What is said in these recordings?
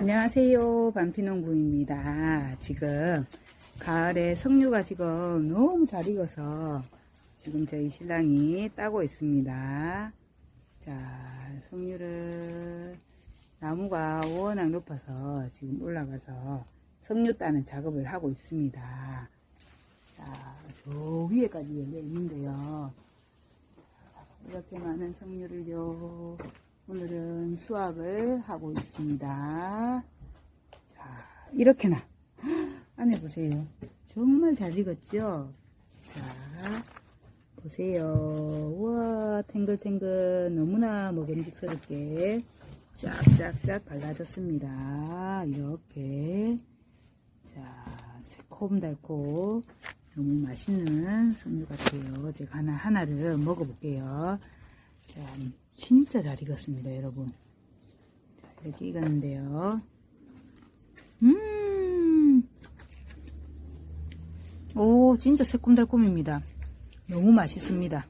안녕하세요. 반피농부입니다. 지금 가을에 석류가 지금 너무 잘 익어서 지금 저희 신랑이 따고 있습니다. 자, 석류를 나무가 워낙 높아서 지금 올라가서 석류 따는 작업을 하고 있습니다. 자, 저 위에까지 열려 있는데요. 이렇게 많은 석류를요. 오늘은 수확을 하고 있습니다. 자, 이렇게나. 안에 보세요. 정말 잘 익었죠? 자, 보세요. 우와, 탱글탱글 너무나 먹음직스럽게 쫙쫙쫙 발라졌습니다. 이렇게. 자, 새콤달콤 너무 맛있는 석류 같아요. 제가 하나, 하나를 먹어볼게요. 자, 진짜 잘 익었습니다, 여러분. 자, 이렇게 익었는데요. 음, 오, 진짜 새콤달콤입니다. 너무 맛있습니다.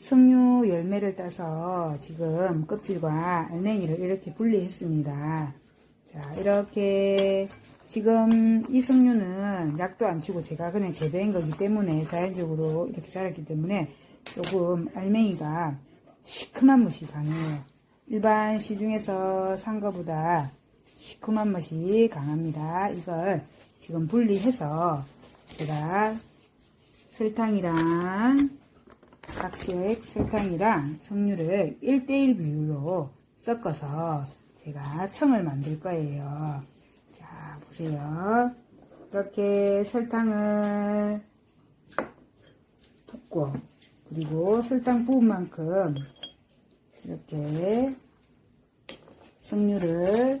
석류 열매를 따서 지금 껍질과 알맹이를 이렇게 분리했습니다. 자, 이렇게 지금 이 석류는 약도 안 치고 제가 그냥 재배한 거기 때문에 자연적으로 이렇게 자랐기 때문에 조금 알맹이가 시큼한 맛이 강해요. 일반 시중에서 산 거보다 시큼한 맛이 강합니다. 이걸 지금 분리해서 제가 설탕이랑 각색 설탕이랑 석류를 1대1 비율로 섞어서 제가 청을 만들 거예요. 자, 보세요. 이렇게 설탕을 붓고 그리고 설탕 부은 만큼 이렇게 석류를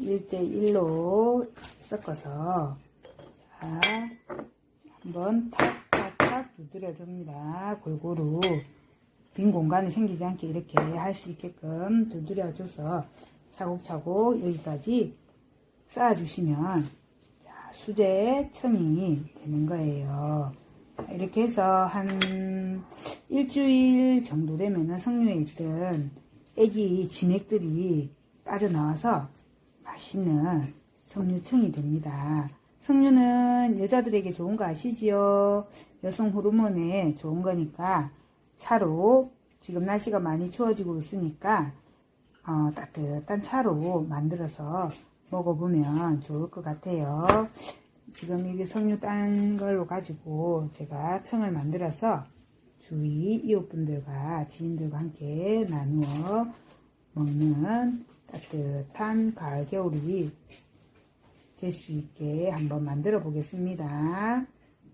1대1로 섞어서 자, 한번 탁탁탁 두드려 줍니다. 골고루 빈 공간이 생기지 않게 이렇게 할 수 있게끔 두드려 줘서 차곡차곡 여기까지 쌓아 주시면 자, 수제 청이 되는 거예요. 자, 이렇게 해서 한 일주일 정도 되면은 석류에 있던 애기 진액들이 빠져나와서 맛있는 석류청이 됩니다. 석류는 여자들에게 좋은 거 아시지요? 여성 호르몬에 좋은 거니까 차로 지금 날씨가 많이 추워지고 있으니까 어, 따뜻한 차로 만들어서 먹어보면 좋을 것 같아요. 지금 이게 석류 딴 걸로 가지고 제가 청을 만들어서 주위 이웃분들과 지인들과 함께 나누어 먹는 따뜻한 가을 겨울이 될 수 있게 한번 만들어 보겠습니다.